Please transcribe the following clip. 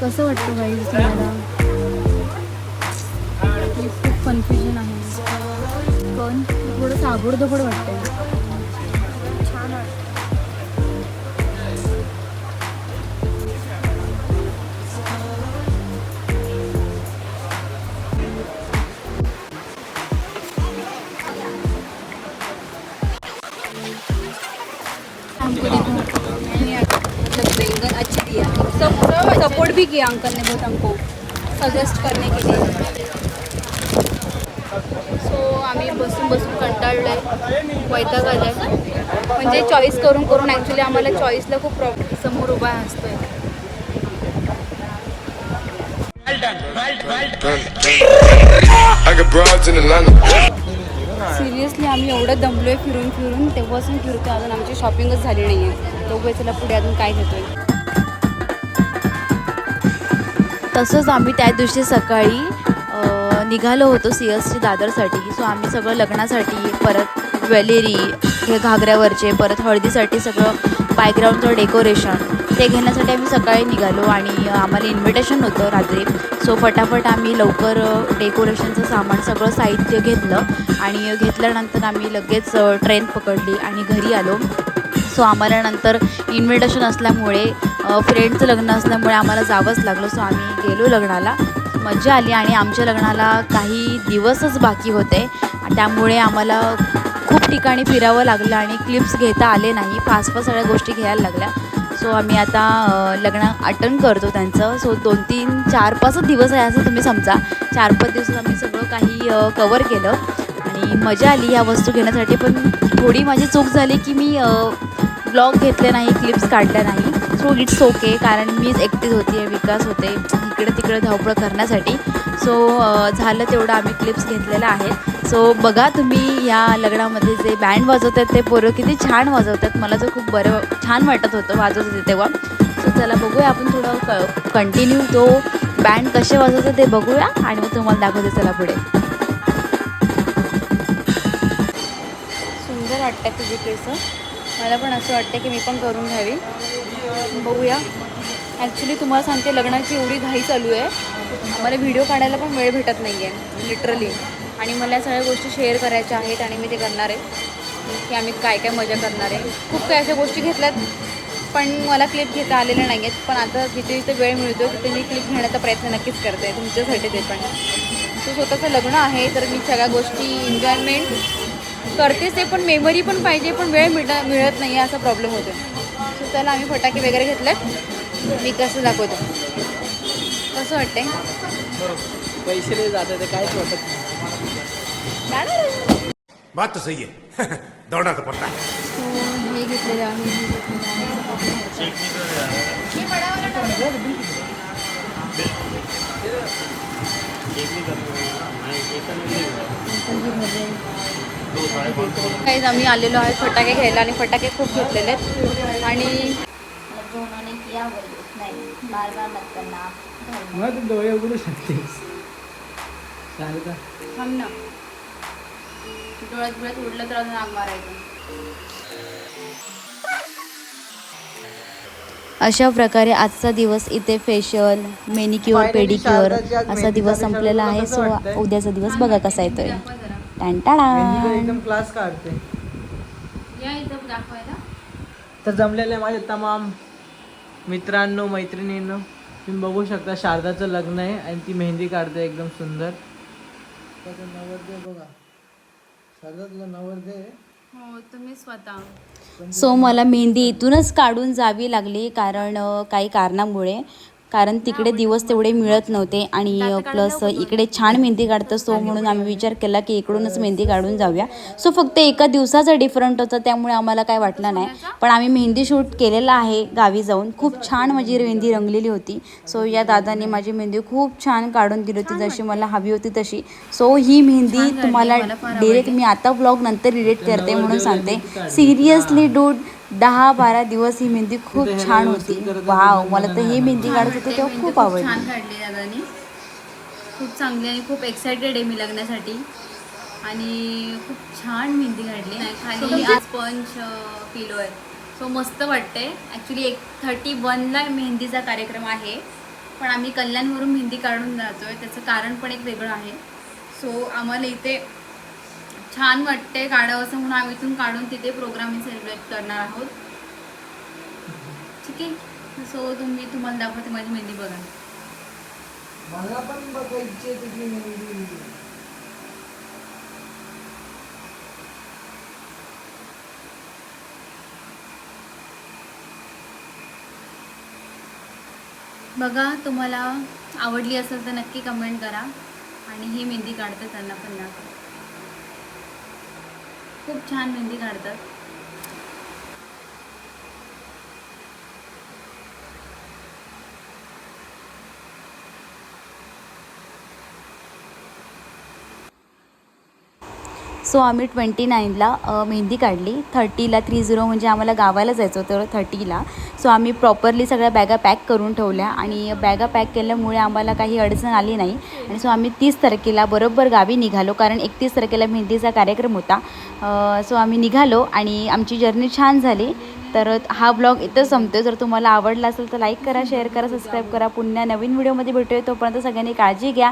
कसं वाटतं बाई तुम्हाला? खूप कन्फ्युजन आहे. पण थोडं साबडदोबड वाटतं सब सपोर्ट भी किया अंकल ने बहुत हमको सजेस्ट करने के लिए। सो आम्ही बसून बसून कंटाळलो आहे वैताग आलाय. म्हणजे चॉईस करून करून ॲक्च्युली आम्हाला चॉईसला खूप प्रॉब्लेम समोर उभा असतोय. सिरियसली आम्ही एवढं दमलोय फिरून फिरून तेव्हापासून फिरतो अजून आमची शॉपिंगच झाली नाही आहे बघूया चला पुढे अजून काय घेतोय तसंच आम्ही त्या दिवशी सकाळी निघालो होतो सी एस टी दादरसाठी. सो आम्ही सगळं लग्नासाठी परत ज्वेलरी हे घागऱ्यावरचे परत हळदीसाठी सगळं बॅकग्राऊंडचं डेकोरेशन ते घेण्यासाठी आम्ही सकाळी निघालो आणि आम्हाला इन्व्हिटेशन होतं रात्री. सो फटाफट आम्ही लवकर डेकोरेशनचं सामान सगळं साहित्य घेतलं आणि घेतल्यानंतर आम्ही लगेच ट्रेन पकडली आणि घरी आलो. सो आम्हाला नंतर इन्व्हिटेशन असल्यामुळे फ्रेंडचं लग्न असल्यामुळे आम्हाला जावंच लागलं सो आम्ही गेलो लग्नाला. मजा आली आणि आमच्या लग्नाला काही दिवसच बाकी होते. त्यामुळे आम्हाला खूप ठिकाणी फिरावं लागलं आणि क्लिप्स घेता आले नाही. फास्ट फास्ट सगळ्या गोष्टी घ्यायला लागल्या. सो आम्ही आता लग्न अटेंड करतो त्यांचं. सो दोन तीन चार पाचच दिवस आहे असं तुम्ही समजा. चार पाच दिवसात आम्ही सगळं काही कवर केलं. आणि मजा आली ह्या वस्तू घेण्यासाठी. पण थोडी माझी चूक झाली की मी ब्लॉग घेतले नाही क्लिप्स काढल्या नाही. सो इट्स ओके कारण मीच एकटीच होती विकास होते इकडे तिकडे धावपळ करण्यासाठी. सो झालं तेवढं आम्ही क्लिप्स घेतलेल्या आहेत. सो बघा तुम्ही या लग्नामध्ये जे बँड वाजवतात ते पोरं किती छान वाजवतात. मला तर खूप बरं छान वाटत होतं वाजवत होते तेव्हा. सो चला बघूया आपण थोडं क कंटिन्यू तो बँड कसे वाजवतात ते बघूया आणि मग तुम्हाला दाखवते चला पुढे. सुंदर वाटतात तुझे केस. मला पण असं वाटतं की मी पण करून घ्यावी. बघूया. ॲक्च्युली तुम्हाला सांगते लग्नाची एवढी घाई चालू आहे. मला व्हिडिओ काढायला पण वेळ भेटत नाही आहे लिटरली आणि मला या सगळ्या गोष्टी शेअर करायच्या आहेत आणि मी ते करणार आहे. की आम्ही काय काय मजा करणार आहे. खूप काही अशा गोष्टी घेतल्यात पण मला क्लिप घेता आलेल्या नाही आहेत पण आता जिथे जिथे वेळ मिळतो तिथे मी क्लिप घेण्याचा प्रयत्न नक्कीच करते. तुमच्यासाठी ते पण. सो स्वतःचं लग्न आहे तर मी सगळ्या गोष्टी एन्जॉयमेंट करतेच ते पण मेमरी पण पाहिजे पण वेळ मिळ मिळत नाही आहे असा प्रॉब्लेम होतो सो त्याला आम्ही फटाके वगैरे घेतलेत. मी कसं दाखवतो. कसं वाटतंय? पैसे नाही जात ते काहीच वाटत नाही. बात तो सही है दौड़ना तो पड़ता है हे घेतलेलं आहे हे घेतलेलं आहे काही आम्ही आलेलो आहे फटाके घ्यायला आणि फटाके खूप घेतलेले आहेत. आणि डोळे उघडू ना. डोळ्यात डोळ्यात उडलं तर अजून आग मारायचं. अशा प्रकारे आजचा दिवस इथे फेशियल मेनिक्युअर पेडिक्युअर असा दिवस संपलेला आहे. सो? उद्याचा दिवस बघा कसा येतोय. एकदम क्लास काढते. या इथं दाखवायला. तर जमलेले माझे तमाम मित्रांनो मैत्रिणींनो. तुम्ही बघू शकता शारदाचं लग्न आहे आणि ती मेहंदी काढते एकदम सुंदर. नवरदेव बघा. शारदा तुला नवरदेव हो तुम्ही स्वतः. सो मला मेहंदी इथूनच काढून जावी लागली कारण काही कारणामुळे. कारण तिकडे दिवस तेवढे मिळत नव्हते आणि प्लस इकडे छान मेहंदी काढत असतो म्हणून आम्ही विचार केला की इकडूनच मेहंदी काढून जाऊया. सो फक्त एका दिवसाचा डिफरंट होता त्यामुळे आम्हाला काय वाटलं नाही. पण आम्ही मेहंदी शूट केलेला आहे गावी जाऊन. खूप छान माझी मेहंदी रंगलेली होती. सो या दादाने माझी मेहंदी खूप छान काढून दिली होती जशी मला हवी होती तशी. सो ही मेहंदी तुम्हाला डिरेक्ट मी आता ब्लॉग नंतर डिलीट करते म्हणून सांगते. सिरियसली डूड दहा बारा दिवस ही मेहंदी खूप छान होती. वाव मला तर ही मेहंदी काढत होते तेव्हा खूप आवडली. छान काढली दादानी. खूप चांगली आणि खूप एक्सायटेड आहे मी लग्नासाठी. आणि खूप छान मेहंदी काढली खाली मी आज पंच पिलो आहे. सो मस्त वाटते ॲक्च्युली एक थर्टी वनला मेहंदीचा कार्यक्रम आहे. पण आम्ही कल्याणवरून मेहंदी काढून जातो आहे त्याचं कारण पण एक वेगळं आहे. सो आम्हाला इथे छान वाटते काढावं असं म्हणून आम्ही इथून काढून तिथे प्रोग्राम सेलिब्रेट करणार आहोत. ठीक आहे? सो तुम्ही तुम्हाला दाखवते माझी मेहंदी बघा. मला पण बघायची तुझी मेहंदी. बघा तुम्हाला आवडली असेल तर नक्की कमेंट करा. आणि ही मेहंदी काढतात त्यांना पण दाखवा. खूप छान मेहंदी काढतात. सो आम्ही ट्वेंटी नाईनला मेहंदी काढली. थर्टीला थ्री झिरो म्हणजे आम्हाला गावाला जायचं होतं थर्टीला. सो आम्ही प्रॉपरली सगळ्या बॅगा पॅक करून ठेवल्या आणि बॅगा पॅक केल्यामुळे आम्हाला काही अडचण आली नाही. आणि सो आम्ही तीस तारखेला बरोबर गावी निघालो कारण एकतीस तारखेला मेहंदीचा कार्यक्रम होता. सो आम्ही निघालो आणि आमची जर्नी छान झाली. तर हा ब्लॉग इथं संपतो जर तुम्हाला आवडला असेल तर लाईक करा शेअर करा सबस्क्राईब करा. पुन्हा नवीन व्हिडिओमध्ये भेटूया. तोपर्यंत सगळ्यांनी काळजी घ्या.